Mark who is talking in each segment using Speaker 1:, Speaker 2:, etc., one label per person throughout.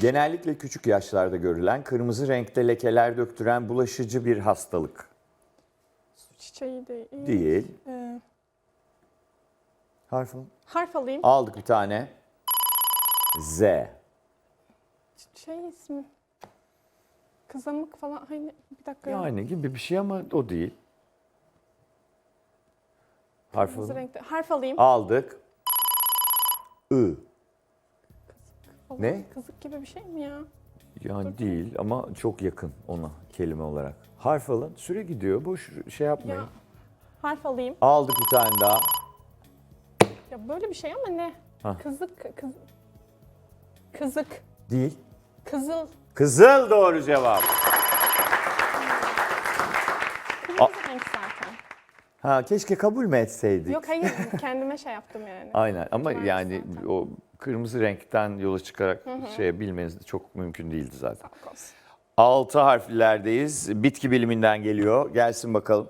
Speaker 1: Genellikle küçük yaşlarda görülen kırmızı renkte lekeler döktüren bulaşıcı bir hastalık.
Speaker 2: Çiçeği değil.
Speaker 1: Değil.
Speaker 2: Ee,
Speaker 1: Harf al.
Speaker 2: harf alayım.
Speaker 1: Aldık bir tane. Z.
Speaker 2: Şey ismi. Kızamık falan. Hayır bir dakika. ya.
Speaker 1: Yani gibi bir şey ama o değil. Harf
Speaker 2: Kırmızı renkte. Harf alayım.
Speaker 1: Aldık. I. ne?
Speaker 2: Kızık gibi bir şey mi ya?
Speaker 1: Yani değil ama çok yakın ona kelime olarak. Harf alın. Süre gidiyor. Boş şey yapmayın.
Speaker 2: Ya harf alayım.
Speaker 1: Aldık bir tane daha.
Speaker 2: Ya böyle bir şey ama ne?
Speaker 1: Hah.
Speaker 2: Kızık. Kız... Kızık.
Speaker 1: Değil.
Speaker 2: Kızıl.
Speaker 1: Kızıl doğru cevap.
Speaker 2: Kırmızı renk zaten.
Speaker 1: Ha keşke kabul mü etseydik?
Speaker 2: Yok hayır kendime şey yaptım yani.
Speaker 1: Aynen ama
Speaker 2: Var
Speaker 1: yani o kırmızı renkten yola çıkarak şey bilmeniz de çok mümkün değildi zaten. Altı harflerdeyiz. Bitki biliminden geliyor. Gelsin bakalım.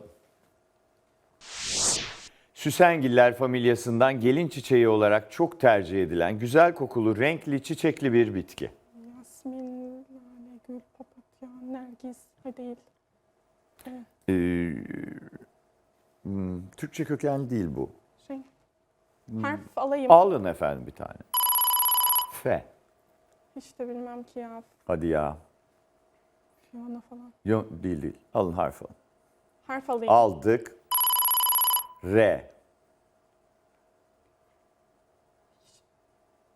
Speaker 1: Süsengiller familyasından gelin çiçeği olarak çok tercih edilen güzel kokulu renkli çiçekli bir bitki.
Speaker 2: Yasmin, lale, gül, papatya, nergis. Hayır değil.
Speaker 1: Ee, hmm, Türkçe kökenli değil bu.
Speaker 2: Şey.
Speaker 1: Hmm.
Speaker 2: Harf alayım.
Speaker 1: Alın efendim bir tane. F.
Speaker 2: Hiç de bilmem ki ya.
Speaker 1: Hadi ya.
Speaker 2: Fiyona falan.
Speaker 1: Yok değil değil. Alın harf alın.
Speaker 2: Harf alayım.
Speaker 1: Aldık. R.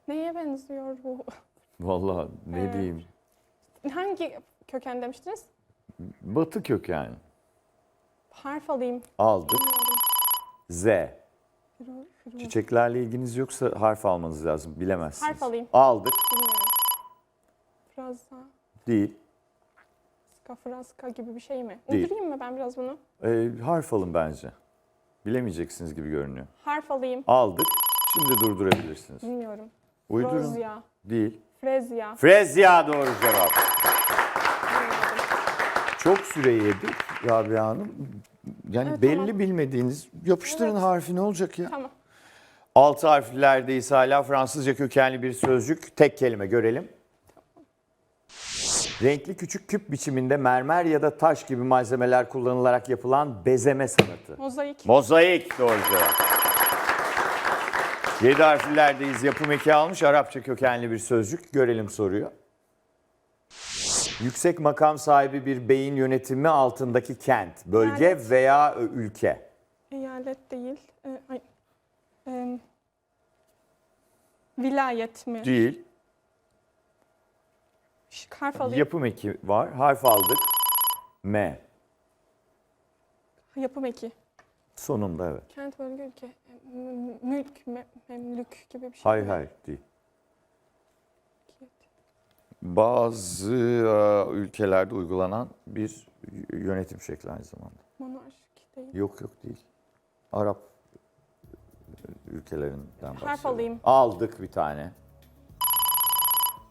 Speaker 2: Neye benziyor bu?
Speaker 1: Vallahi ne
Speaker 2: Evet.
Speaker 1: diyeyim.
Speaker 2: Hangi köken demiştiniz?
Speaker 1: Batı kökenli.
Speaker 2: Harf alayım.
Speaker 1: Aldık. Z. Çiçeklerle ilginiz yoksa harf almanız lazım. Bilemezsiniz.
Speaker 2: Harf alayım.
Speaker 1: Aldık.
Speaker 2: Bilmiyorum. Fraza,
Speaker 1: Değil.
Speaker 2: skafraska gibi bir şey mi?
Speaker 1: Değil.
Speaker 2: Uydurayım mı ben biraz bunu?
Speaker 1: Ee, harf alın bence. Bilemeyeceksiniz gibi görünüyor.
Speaker 2: Harf alayım.
Speaker 1: Aldık. Şimdi durdurabilirsiniz.
Speaker 2: Bilmiyorum.
Speaker 1: Uydurun.
Speaker 2: Frozya,
Speaker 1: Değil.
Speaker 2: Frezya.
Speaker 1: Frezya doğru cevap.
Speaker 2: Bilmiyorum.
Speaker 1: Çok süre yedik Rabia Hanım. Yani
Speaker 2: Evet,
Speaker 1: belli
Speaker 2: tamam.
Speaker 1: bilmediğiniz yapıştırın
Speaker 2: Evet.
Speaker 1: harfi ne olacak ya?
Speaker 2: Tamam.
Speaker 1: Altı harflerdeyiz hala Fransızca kökenli bir sözcük. Tek kelime görelim. Renkli küçük küp biçiminde mermer ya da taş gibi malzemeler kullanılarak yapılan bezeme sanatı.
Speaker 2: Mozaik.
Speaker 1: Mozaik doğru cevap. Yedi harflerdeyiz. Yapım eki almış Arapça kökenli bir sözcük. Görelim soruyu. Yüksek makam sahibi bir beyin yönetimi altındaki kent, bölge
Speaker 2: Eyalet.
Speaker 1: veya ö, ülke.
Speaker 2: Eyalet değil. Ay, em, vilayet mi?
Speaker 1: Değil.
Speaker 2: Şık, Harf alayım.
Speaker 1: Yapım eki var. Harf aldık. M.
Speaker 2: Yapım eki.
Speaker 1: Sonunda evet.
Speaker 2: Kent, bölge, ülke. M- Mülk, me- memlük gibi bir şey.
Speaker 1: Hayır hayır değil. Bazı e, ülkelerde uygulanan bir yönetim şekli aynı zamanda.
Speaker 2: Monarşik değil.
Speaker 1: Yok yok değil. Arap ülkelerinden bahsediyorum.
Speaker 2: alayım.
Speaker 1: Aldık bir tane.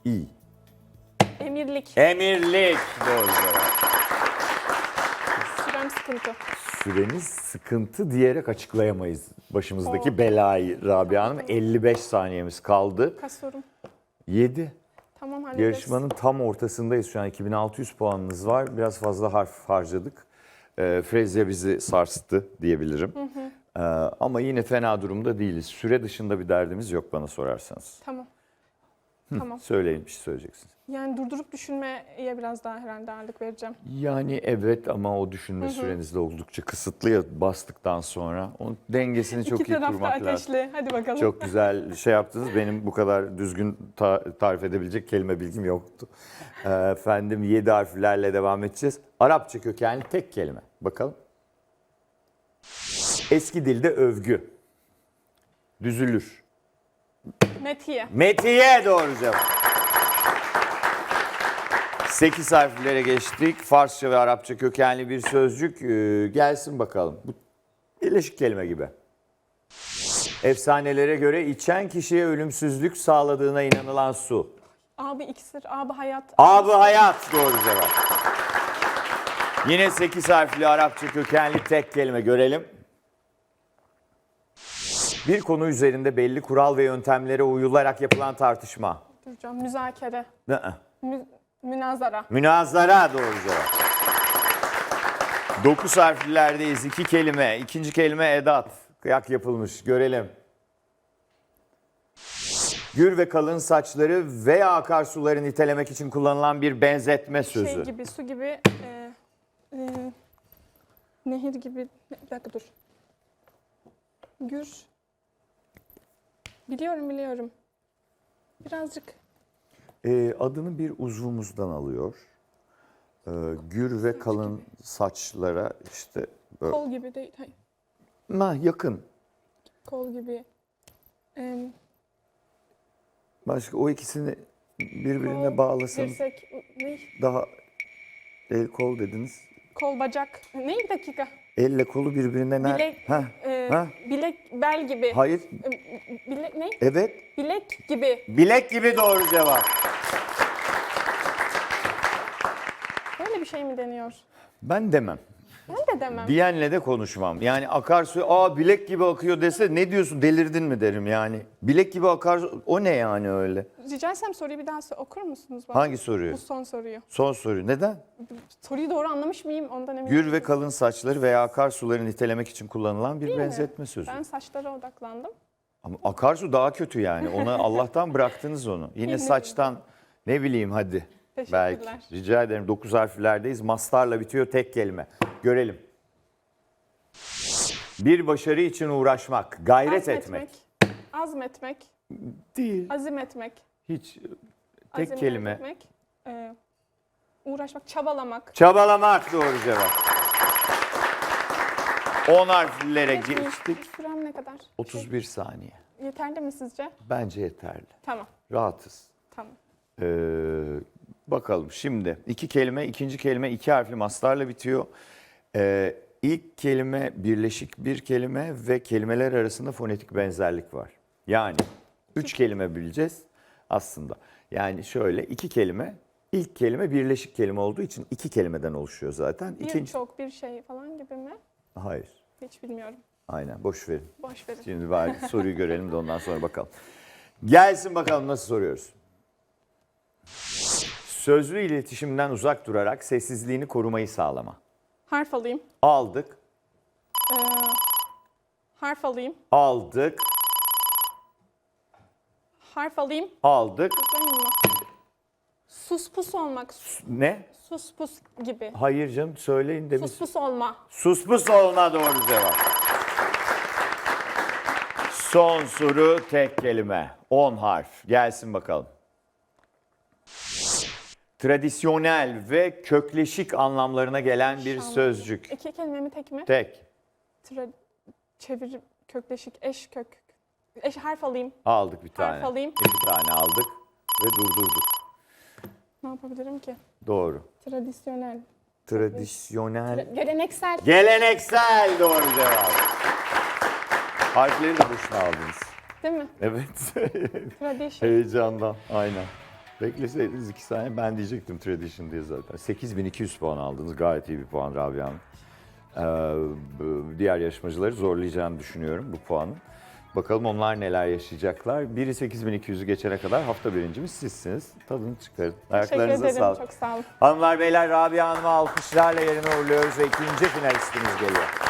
Speaker 1: İ.
Speaker 2: Emirlik.
Speaker 1: Emirlik. Doğru cevap.
Speaker 2: Sürem sıkıntı.
Speaker 1: Süreniz sıkıntı diyerek açıklayamayız başımızdaki
Speaker 2: Oh.
Speaker 1: belayı Rabia Hanım. 55 saniyemiz kaldı.
Speaker 2: Kaç sorum?
Speaker 1: 7.
Speaker 2: Hallederiz.
Speaker 1: Yarışmanın tam ortasındayız şu an. 2600 puanınız var. Biraz fazla harf harcadık. Ee, Frezya bizi sarstı diyebilirim. Ee, ama yine fena durumda değiliz. Süre dışında bir derdimiz yok bana sorarsanız.
Speaker 2: Tamam. Tamam.
Speaker 1: Söyleyin bir şey söyleyeceksiniz.
Speaker 2: Yani durdurup düşünmeye biraz daha herhalde ağırlık vereceğim.
Speaker 1: Yani evet ama o düşünme süreniz de oldukça kısıtlı ya bastıktan sonra. Onun dengesini çok
Speaker 2: İki
Speaker 1: iyi kurmak lazım.
Speaker 2: ateşli. Hadi bakalım.
Speaker 1: Çok güzel şey yaptınız. Benim bu kadar düzgün ta- tarif edebilecek kelime bilgim yoktu. Ee, Efendim 7 harflerle devam edeceğiz. Arapça kökenli tek kelime. Bakalım. Eski dilde övgü. Düzülür.
Speaker 2: Metiye.
Speaker 1: Metiye doğru cevap. 8 harflere geçtik. Farsça ve Arapça kökenli bir sözcük. Ee, gelsin bakalım. Bu birleşik kelime gibi. Efsanelere göre içen kişiye ölümsüzlük sağladığına inanılan su.
Speaker 2: Abi iksir, abi hayat.
Speaker 1: Abi hayat doğru cevap. Yine 8 harfli Arapça kökenli tek kelime görelim. Bir konu üzerinde belli kural ve yöntemlere uyularak yapılan tartışma.
Speaker 2: Duracağım. Müzakere.
Speaker 1: Nuh-uh.
Speaker 2: Mü- münazara.
Speaker 1: Münazara doğru cevap. Dokuz harflilerdeyiz. İki kelime. İkinci kelime edat. Kıyak yapılmış. Görelim. Gür ve kalın saçları veya akarsuları nitelemek için kullanılan bir benzetme sözü.
Speaker 2: Şey gibi, su gibi, e, e, nehir gibi. Bir dakika dur. Gür. Biliyorum, biliyorum. Birazcık
Speaker 1: Ee, adını bir uzvumuzdan alıyor. Ee, gür ve kalın saçlara işte böyle.
Speaker 2: kol gibi değil. Hayır,
Speaker 1: Ha, yakın.
Speaker 2: kol gibi. E,
Speaker 1: Başka o ikisini birbirine
Speaker 2: kol,
Speaker 1: bağlasanız
Speaker 2: dirsek, ne?
Speaker 1: daha el kol dediniz.
Speaker 2: Kol, bacak. Ne bir dakika?
Speaker 1: Elle kolu birbirine ner?
Speaker 2: Bilek,
Speaker 1: Ha,
Speaker 2: e,
Speaker 1: ha.
Speaker 2: bilek, bel gibi.
Speaker 1: Hayır.
Speaker 2: E, Bilek ne?
Speaker 1: Evet.
Speaker 2: Bilek gibi.
Speaker 1: Bilek gibi doğru cevap.
Speaker 2: Böyle bir şey mi deniyor?
Speaker 1: Ben demem.
Speaker 2: Ben de demem.
Speaker 1: Diyenle de konuşmam. Yani akarsu aa bilek gibi akıyor dese ne diyorsun delirdin mi derim yani. Bilek gibi akar o ne yani öyle?
Speaker 2: Rica etsem soruyu bir daha so- okur musunuz? bana?
Speaker 1: Hangi soruyu?
Speaker 2: Bu son soruyu.
Speaker 1: Son soru. Neden?
Speaker 2: Soruyu doğru anlamış mıyım ondan eminim.
Speaker 1: Gür ve kalın saçları veya akarsuları nitelemek için kullanılan bir
Speaker 2: Değil mi?
Speaker 1: benzetme sözü.
Speaker 2: Ben saçlara odaklandım.
Speaker 1: Ama akarsu daha kötü yani. Ona Allah'tan bıraktınız onu. Yine saçtan ne bileyim hadi.
Speaker 2: Teşekkürler.
Speaker 1: Belki. Rica ederim. Dokuz harflerdeyiz. Mastarla bitiyor tek kelime. Görelim. Bir başarı için uğraşmak, gayret etmek.
Speaker 2: Azmetmek.
Speaker 1: Değil.
Speaker 2: Azim etmek.
Speaker 1: Hiç tek
Speaker 2: azim
Speaker 1: kelime.
Speaker 2: Etmek, e, uğraşmak, çabalamak.
Speaker 1: Çabalamak doğru cevap. 10 harflere
Speaker 2: Evet,
Speaker 1: geçtik.
Speaker 2: Sürem ne kadar?
Speaker 1: 31 saniye.
Speaker 2: Şey, yeterli mi sizce?
Speaker 1: Bence yeterli.
Speaker 2: Tamam.
Speaker 1: Rahatız.
Speaker 2: Tamam.
Speaker 1: Ee, bakalım şimdi iki kelime, ikinci kelime iki harfli mastarla bitiyor. Ee, ilk kelime birleşik bir kelime ve kelimeler arasında fonetik benzerlik var. Yani üç kelime bileceğiz aslında. Yani şöyle iki kelime, ilk kelime birleşik kelime olduğu için iki kelimeden oluşuyor zaten.
Speaker 2: Bir
Speaker 1: İkinci,
Speaker 2: çok bir şey falan gibi mi?
Speaker 1: hayır,
Speaker 2: Hiç bilmiyorum.
Speaker 1: aynen boş verin.
Speaker 2: Boş verin.
Speaker 1: Şimdi bari soruyu görelim de ondan sonra bakalım. Gelsin bakalım nasıl soruyoruz. Sözlü iletişimden uzak durarak sessizliğini korumayı sağlama.
Speaker 2: Harf alayım.
Speaker 1: Aldık,
Speaker 2: Ee, harf alayım.
Speaker 1: aldık,
Speaker 2: Harf alayım.
Speaker 1: aldık.
Speaker 2: Mı? Sus pus olmak.
Speaker 1: Ne?
Speaker 2: Sus pus gibi.
Speaker 1: Hayır canım söyleyin demiş.
Speaker 2: Sus pus olma.
Speaker 1: Sus pus olma doğru cevap. Son soru tek kelime. 10 harf. Gelsin bakalım. Tradisyonel ve kökleşik anlamlarına gelen bir
Speaker 2: Şanlı.
Speaker 1: sözcük.
Speaker 2: İki kelime mi tek mi?
Speaker 1: Tek.
Speaker 2: Tra- çevir kökleşik eş kök. Eş harf alayım.
Speaker 1: Aldık bir tane.
Speaker 2: Harf alayım.
Speaker 1: İki tane aldık ve durdurduk.
Speaker 2: Ne yapabilirim ki?
Speaker 1: Doğru.
Speaker 2: Tradisyonel.
Speaker 1: Tradisyonel.
Speaker 2: Geleneksel.
Speaker 1: Geleneksel doğru cevap. Harfleri de boşuna aldınız.
Speaker 2: Değil mi?
Speaker 1: Evet.
Speaker 2: Tradition.
Speaker 1: Heyecandan. Aynen. Bekleseydiniz iki saniye ben diyecektim tradition diye zaten. 8200 puan aldınız. Gayet iyi bir puan Rabia Hanım. Ee, diğer yarışmacıları zorlayacağını düşünüyorum bu puanın. Bakalım onlar neler yaşayacaklar. Biri 8200'ü geçene kadar hafta birincimiz sizsiniz. Tadını çıkarın.
Speaker 2: Teşekkür
Speaker 1: Ayaklarınıza
Speaker 2: ederim.
Speaker 1: sağlık.
Speaker 2: Çok sağ olun.
Speaker 1: Hanımlar beyler Rabia Hanım'ı alkışlarla yerine uğurluyoruz ve ikinci finalistimiz geliyor.